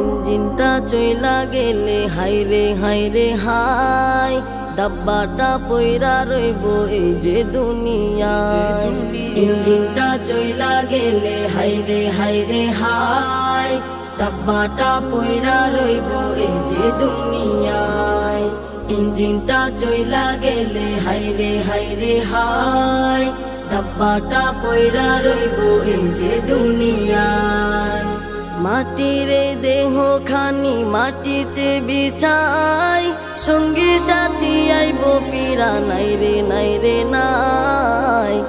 ইঞ্জিনটা চইলা গেলে হাইরে হাইরে হাই। ডাব্বাটা পইরা রইব এই যে দুনিয়ায়। ইঞ্জিনটা চইলা গেলে হাইরে হাইরে হাই। ডাব্বাটা পইরা রইব এই যে দুনিয়ায়। ইঞ্জিনটা চইলা গেলে, হাইরে হাইরে, হাই। ডাব্বাটা পইরা রইব এই যে দুনিয়ায়। মাটির দেহ খানি মাটিতে বিছাই। সঙ্গী সাথী আইব, ফিরা নাই রে নাই রে, নাই।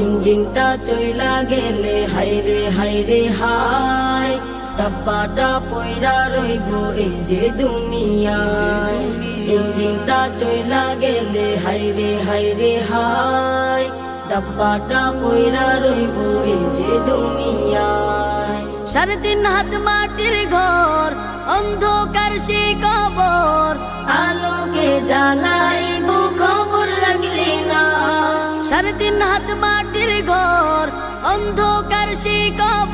ইঞ্জিনটা চইলা গেলে, হাইরে হাইরে, হাই। ডাব্বাটা পয়রা রইব এই যে দুনিয়ায়। ইঞ্জিনটা চইলা গেলে, হাইরে হাইরে, হাই। ডাব্বাটা পয়রা রইব এই যে দুনিয়ায়। সাড়ে তিন হাত মাটির ঘর, অন্ধকার সে কবর। আলোকে জ্বালাইব, খবর রাখলি না। সাড়ে তিন হাত মাটির ঘর, অন্ধকার সে কবর।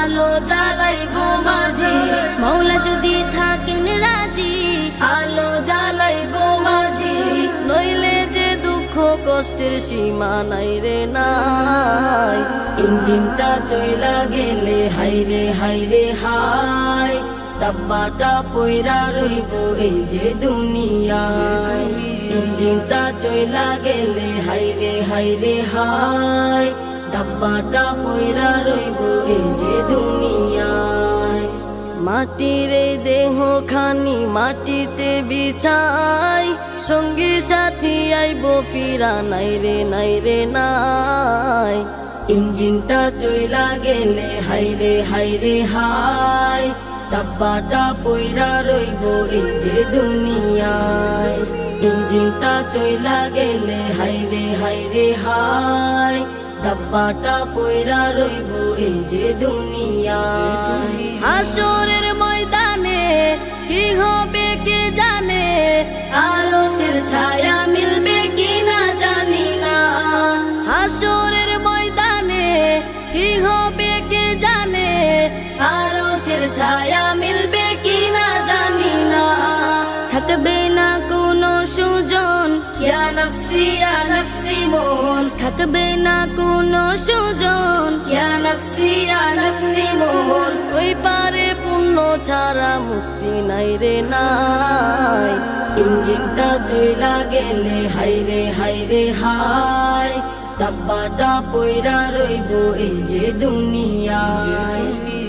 আলো জ্বালাইব মাঝে। মৌলা যদি থাকেন রাজি। আলো জ্বালাইব মাঝে। নইলে যে দুঃখ কষ্টের সীমা নাই রে নাই। ইঞ্জিনটা চইলা গেলে হাইরে হাইরে হাই ডাব্বাটা পয়রা রইব এই যে দুনিয়ায়। ইঞ্জিনটা চইলা গেলে হাইরে হাইরে হাই। ডাব্বাটা পয়রা রইব এই যে দুনিয়ায়। মাটির দেহ খানি মাটিতে বিছাই, সঙ্গী সাথী আইব ফিরা, নাই রে নাই রে, নাই। ইঞ্জিনটা চইলা গেলে হাইরে হাইরে হাই ডাব্বাটা পয়রা রইব এই যে দুনিয়ায়। ইঞ্জিনটা চইলা গেলে হাইরে হাইরে হাই। ডাব্বাটা পয়রা রইব এই যে দুনিয়া। হাসরের ময়দানে কি হবে কে জানে? নফসি ইয়া নফসি মোহন থাকবে না কোনো সুজন ইয়া নফসি ইয়া নফসি মোহন ওই পারে পুণ্য ছাড়া মুক্তি নাই রে নাই ইঞ্জিনটা চইলা গেলে হাইরে হাইরে হাই ডাব্বাটা পয়রা রইব এই যে দুনিয়ায়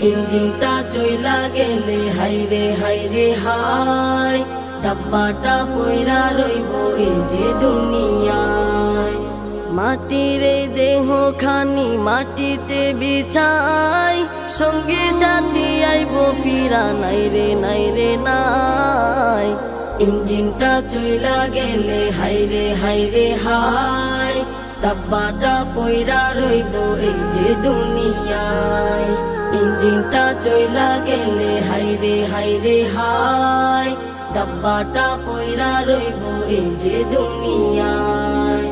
ইঞ্জিনটা চইলা গেলে হাইরে হাইরে হাই ডাব্বাটা পয়রা রইব এই যে দুনিয়ায়। মাটির দেহ খানি মাটিতে বিছাই, সঙ্গী সাথী আইব ফিরা, নাই রে নাই রে, নাই। ইঞ্জিনটা চইলা গেলে হাইরে হাইরে হাই ডাব্বাটা পয়রা রইব এই যে দুনিয়ায়। ইঞ্জিনটা চইলা গেলে হাইরে হাইরে হাই। ডাব্বাটা পয়রা রইব এই যে দুনিয়ায়।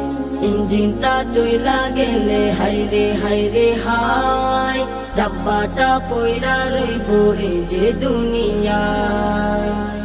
ইঞ্জিনটা চইলা গেলে হাইরে হাইরে হাই। ডাব্বাটা পয়রা রইব এই যে দুনিয়ায়।